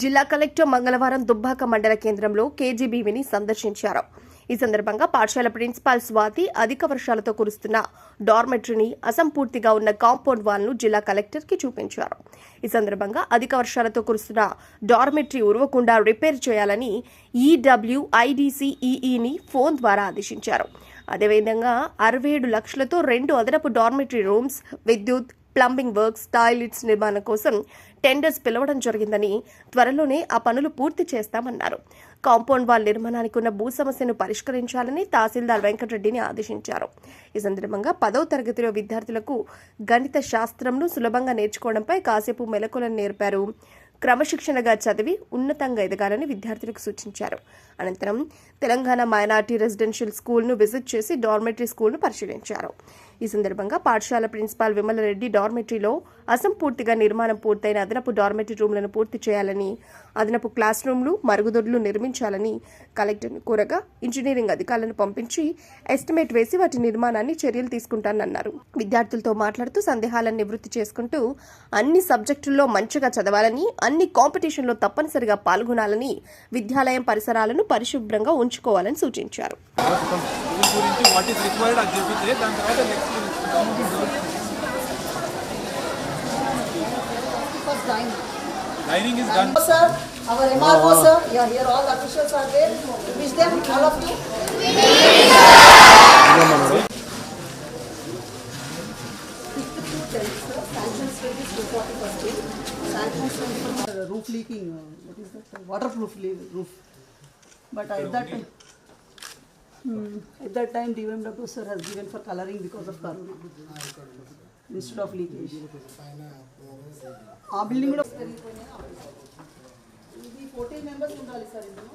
జిల్లా కలెక్టర్ మంగళవారం దుబ్బాక మండల కేంద్రంలో కేజీబీవీని సందర్శించారు. ఈ సందర్భంగా పాఠశాల ప్రిన్సిపాల్ స్వాతి అధిక వర్షాలతో కురుస్తున్న డార్మెటరీని అసంపూర్తిగా ఉన్న కాంపౌండ్ వాల్ను జిల్లా కలెక్టర్కి చూపించారు. ఈ సందర్భంగా అధిక వర్షాలతో కురుస్తున్న డార్మెటరీ ఉరవకుండా రిపేర్ చేయాలని ఈడబ్ల్యూఐడిసిఈఈని ఫోన్ ద్వారా ఆదేశించారు. అదేవిధంగా అరవై ఏడు లక్షలతో రెండు అదనపు డార్మెటరీ రూమ్స్ విద్యుత్ ప్లంబింగ్ వర్క్స్ టాయిలెట్స్ నిర్మాణం కోసం టెండర్స్ పిలవడం జరిగిందని త్వరలోనే ఆ పనులు పూర్తి చేస్తామన్నారు. కాంపౌండ్ వాల్ నిర్మాణానికి ఉన్న భూ సమస్యను పరిష్కరించాలని తహసీల్దార్ వెంకటరెడ్డిని ఆదేశించారు. ఈ సందర్భంగా పదవ తరగతిలో విద్యార్థులకు గణిత శాస్త్రంను సులభంగా నేర్చుకోవడంపై కాసేపు మెలకులను నేర్పారు. క్రమశిక్షణగా చదివి ఉన్నతంగా ఎదగాలని విద్యార్థులకు సూచించారు. అనంతరం తెలంగాణ మైనార్టీ రెసిడెన్షియల్ స్కూల్ను విజిట్ చేసి డార్మెటరీ స్కూల్ను పరిశీలించారు. ఈ సందర్భంగా పాఠశాల ప్రిన్సిపాల్ విమలరెడ్డి డార్మెటరీలో అసంపూర్తిగా నిర్మాణం పూర్తయిన అదనపు డార్మెటరీ రూమ్లను పూర్తి చేయాలని అదనపు క్లాస్ రూమ్లు మరుగుదొడ్లు నిర్మించాలని కలెక్టర్ను కోరగా ఇంజనీరింగ్ అధికారులను పంపించి ఎస్టిమేట్ వేసి వాటి నిర్మాణాన్ని చర్యలు తీసుకుంటానన్నారు. విద్యార్థులతో మాట్లాడుతూ సందేహాలను నివృత్తి చేసుకుంటూ అన్ని సబ్జెక్టుల్లో మంచిగా చదవాలని అన్ని కాంపిటీషన్లో తప్పనిసరిగా పాల్గొనాలని విద్యాలయం పరిసరాలను పరిశుభ్రంగా ఉంచుకోవాలని సూచించారు. Dining is done. Sir, our MRO sir, yeah, here all officials are there. Wish them all of you. Roof leaking, what is that? Waterproof roof. But at that time. At that time DMW sir has given for coloring because of corona. Instead of leakage. ఆ building కూడా ఇది fourteen members ఉండాలి sir ఇందులో